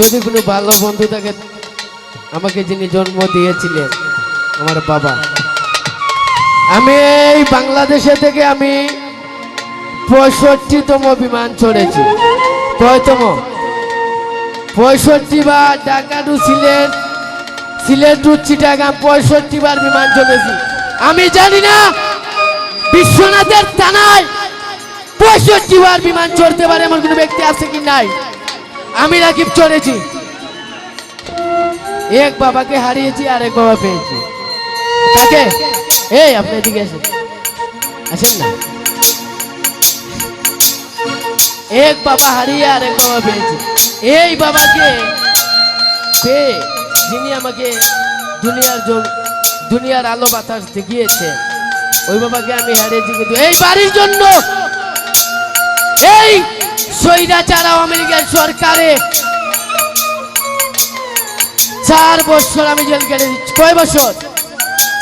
যদি কোনো ভালো বন্ধু থাকে, আমাকে যিনি জন্ম দিয়েছিলেন, আমার বাবা। আমি এই বাংলাদেশে থেকে আমি পঁয়ষট্টিতম বিমান চড়েছি। কয়তম পঁয়ষট্টি বার ঢাকা টু সিলেট সিলেট টু চিটাগাং পঁয়ষট্টি বার বিমান চলেছি আমি জানি না বিশ্বনাথের থানায় পঁয়ষট্টি বার বিমান চড়তে পারে এমন কোনো ব্যক্তি আছে কি নাই। আমি রাকিব চড়েছি। এক বাবাকে হারিয়েছি আর এক বাবা পেয়েছি। তাকে এই, আপনি এদিকে আসেন। আসেন না। এক বাবা হারিয়ে আর এক বাবা পেয়েছি। এই বাবাকে পেয়ে যিনি আমাকে দুনিয়ার জল, দুনিয়ার আলো বাতাস দেখিয়েছে, ওই বাবাকে আমি হারিয়েছি কিন্তু এই বাড়ির জন্য। এই সৈরাচার আওয়ামী লীগের সরকারে চার বছর আমি জেল কেটে দিচ্ছি। কয় বছর?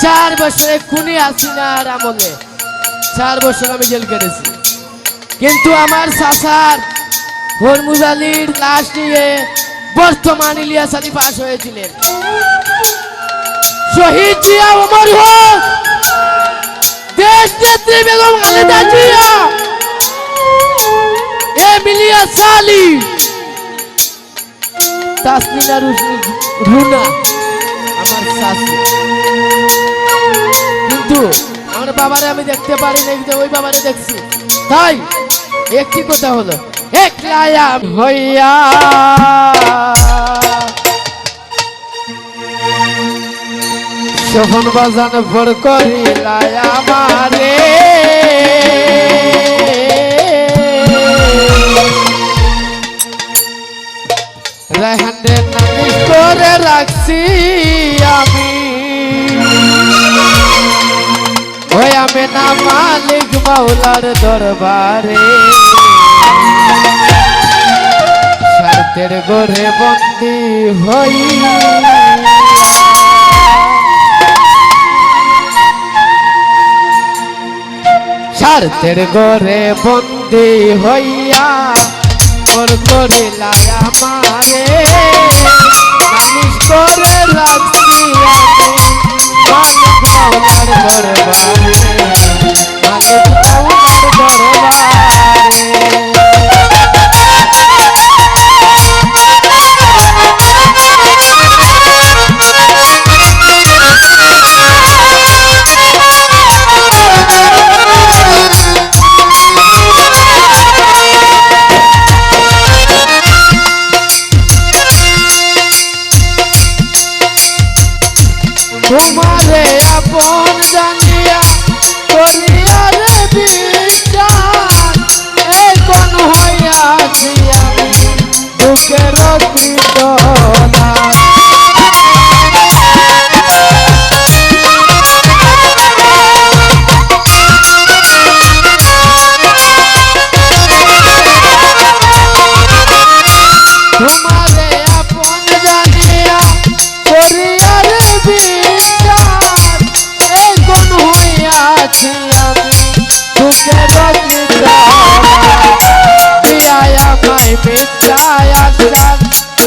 চার বছরে খুনি হাসিনার আমলে চার বছর আমি জেল কেটেছি। কিন্তু আমার সাসার হরমুজ আলীর লাশ নিয়ে বর্তমান ইলিয়াস আলী পাশ হয়েছিলেন। শহীদ জিয়া অমর হোক দেশ নেত্রী বেগম খালেদা জিয়া। এমিলিয়া সালি। তাসমিনা রুশনি রুনা, আমার শাশি কিন্তু আমার বাবারে আমি দেখতে পারি না কিন্তু ওই বাবারে দেখছি। তাই, একটি কথা হলো একলায়া হইয়া। শোভন বাজান ভর করিলায় আমারে। করে রাখছি আমি। ওই আমি না মালিক মাওলার দরবারে। স্বার্থের বন্দি হই। স্বার্থের গড়ে বন্দি হইয়া ওর করিলাই আমারে। নালিশ করে রাখছি আমি মালিক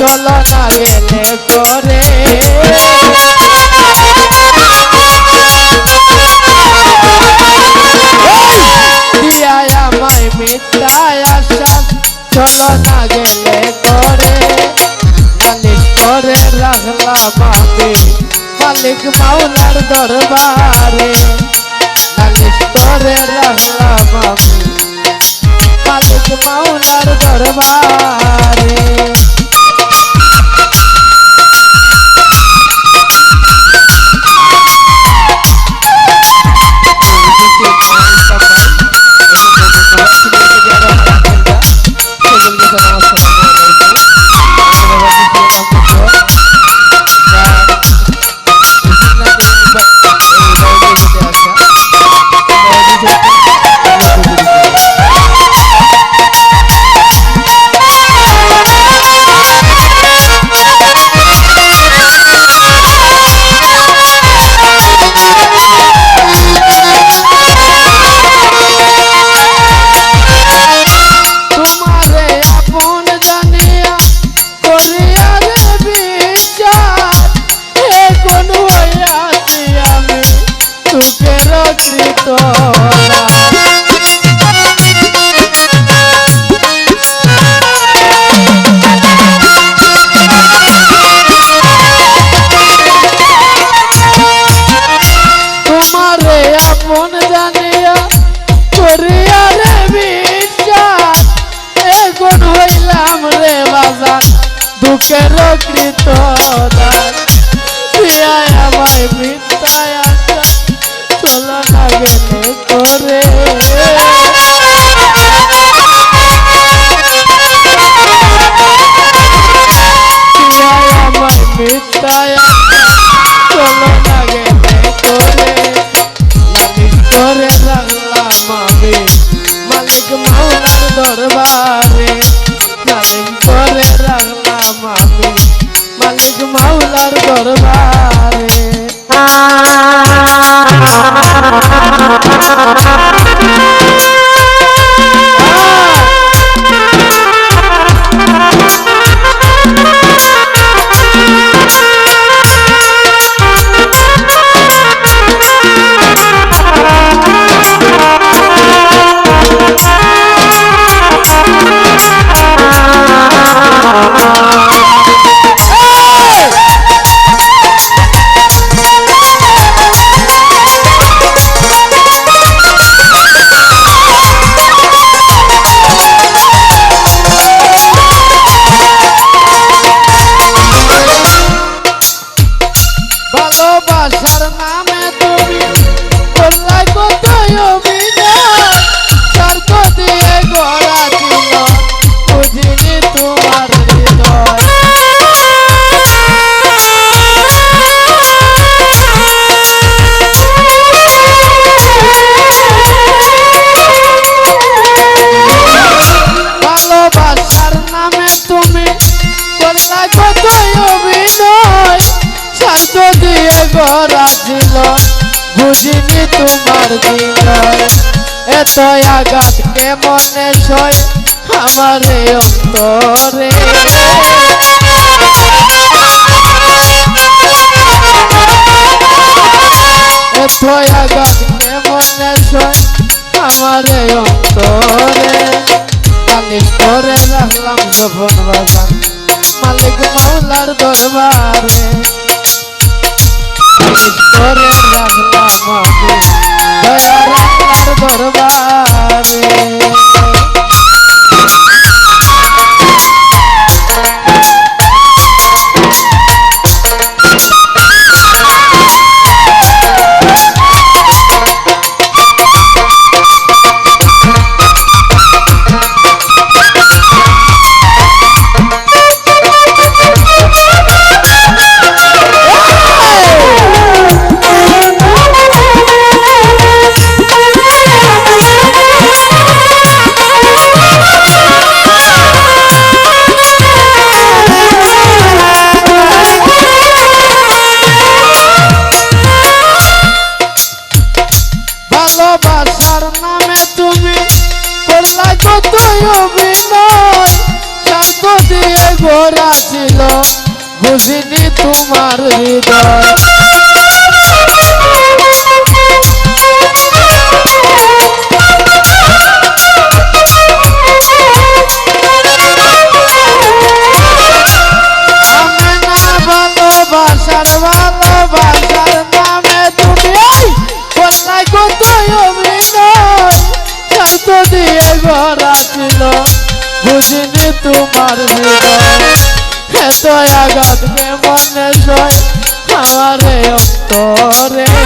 চলো না গেলে করে আমায় মিথ্যায় আসার চলো না গেলে করে মালিক করে রাখলাম আমি মালিক মাওলার দরবারে নালিশ করে রাখলাম আমি মালিক মাওলার দরবারে। দুঃখের কৃত আমায় মৃত বিষয় আঘাত মনে সয় আমার অন্তরে। এত আঘাত মনে সয় আমার অন্তরে। কালিশ করে রাখলাম যখন বাজার মালিক মাওলার দরবারে। কালিশ করে রাখলাম দয়ার দরবারে। থাকবে মনে জয়। আমারে অন্তরে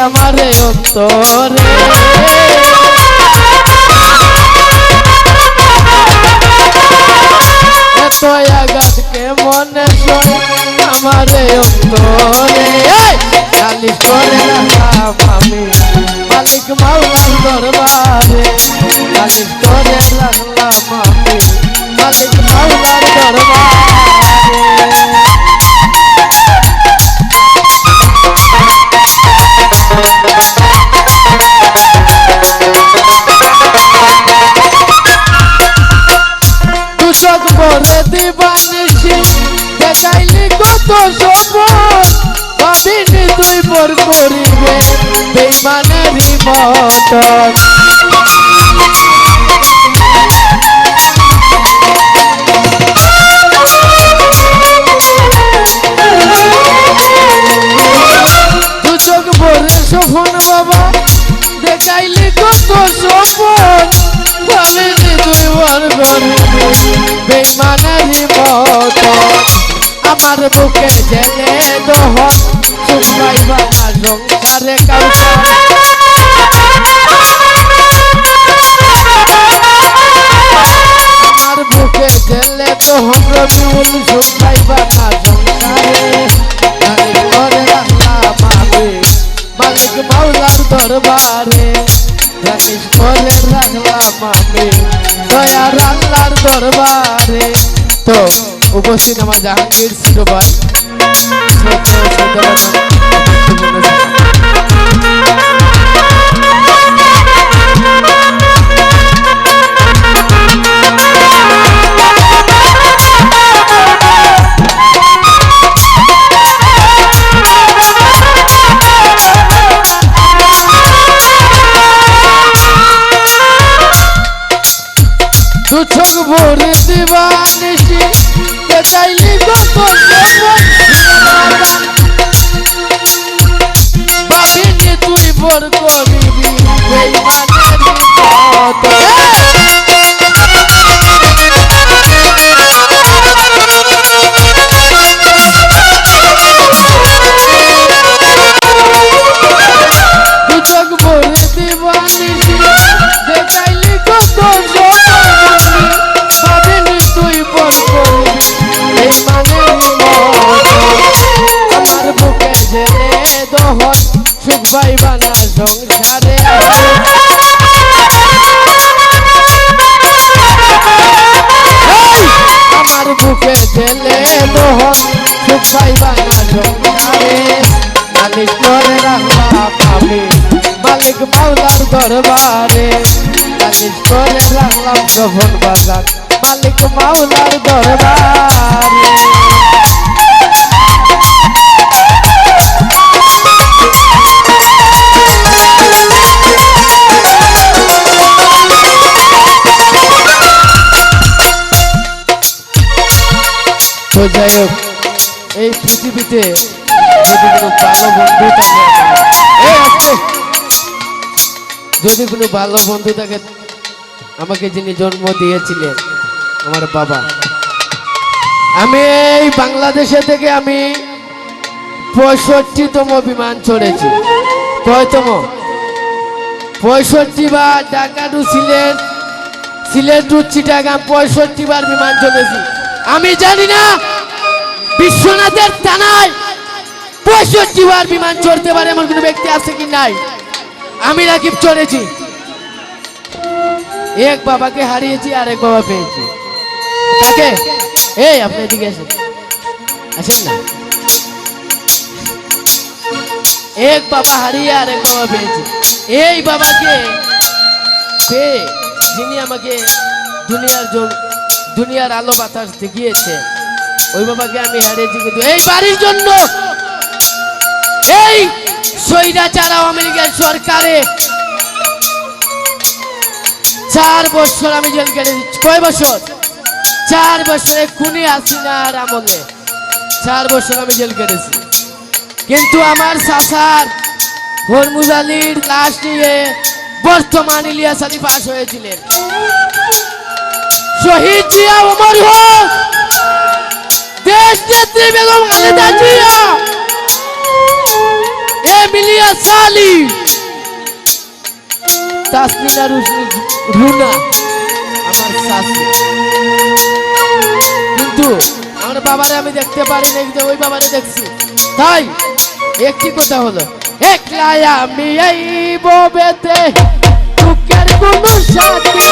আমারে অন্তরে। এত আঘাতকে মনে সয় আমারে অন্তরে! নালিশ করে আমি। মালিক মাওলার দরবারে নালিশ করে রাখলাম আমি। মালিক মাওলার দরবারে বেইমানেরই মতন আমার বুকে জেলে দহন সুখাই বানা সংসারে কাউসার আমার বুকে জেলে দহন রবিউল সুখাই বানা সংসারে করে মালিক দরবারে জানিস করে রাখলাম আমি দয়ার আল্লাহর দরবারে তো উপস্থিত আমার জাহাঙ্গীর ছিল ভাই ভরে দিবানিসি দেখাইলি কত ভাবিনি তুই ভোর করিবি। দহন সুখ পাইবা না সংসারে! আমার বুকে জেলে দহন সুখ পাইবা না সংসারে মালিক করে রাখলাম আমি মালিক মাওলার দরবারে। মালিক করে রাখলাম যখন বাজার, মালিক মাওলার দরবারে। তো যাই হোক, এই পৃথিবীতে যদি কোনো ভালো বন্ধু থাকে যদি কোনো ভালো বন্ধু থাকে, আমাকে যিনি জন্ম দিয়েছিলেন, আমার বাবা। আমি এই বাংলাদেশে থেকে আমি পঁয়ষট্টিতম বিমান চড়েছি। কয়তম? পঁয়ষট্টি বার ঢাকা টু সিলেট সিলেট টু চিটাগাং পঁয়ষট্টি বার বিমান চলেছি আমি জানি না, বিশ্বনাথের থানায় পঁয়ষট্টি বার বিমান চড়তে পারে এমন কোনো ব্যক্তি আছে কি নাই? আমি রাকিব চড়েছি। এক বাবাকে হারিয়েছি আর এক বাবা পেয়েছি। তাকে এই, আপনি এদিকে আসেন। আসেন না। এক বাবা হারিয়ে আর এক বাবা পেয়েছি। এই বাবাকে পেয়ে যিনি আমাকে দুনিয়ার দুনিয়ার আলো বাতাস দেখিয়েছে। ওই বাবাকে আমি হারিয়েছি কিন্তু এই বাড়ির জন্য। এই স্বৈরাচার আওয়ামী লীগের সরকারে। চার বছর আমি জেল কেটে দিচ্ছি কয় বছর। চার বছরে খুনি হাসিনার আমলে। চার বছর আমি জেল কেটেছি কিন্তু আমার চাচার হরমুজ আলীর লাশ নিয়ে বর্তমান ইলিয়াস আলী পাশ হয়েছিলেন। শহীদ জিয়া অমর হোক দেশ নেত্রী বেগম খালেদা জিয়া। এমিলিয়া সালি। তাসমিনা রুনা, আমার শাশু কিন্তু আমার বাবারে আমি দেখতে পারি না কিন্তু ওই বাবারে দেখছি। তাই, একটি কথা হলো একলাই আমি এই ববেতে দুঃখের কোনো সাথী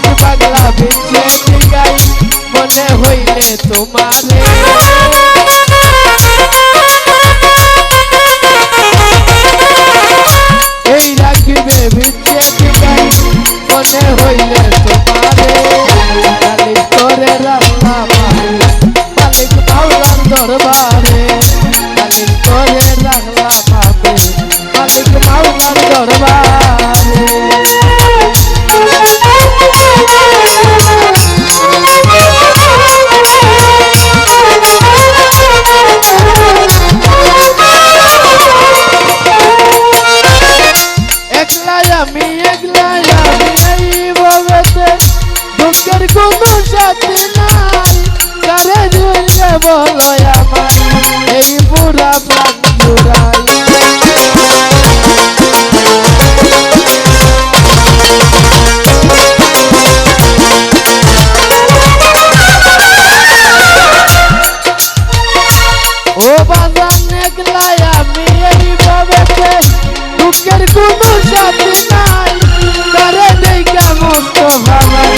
kick it. কোনো সাথে নাই কারে দেখা মস্ত ভালাই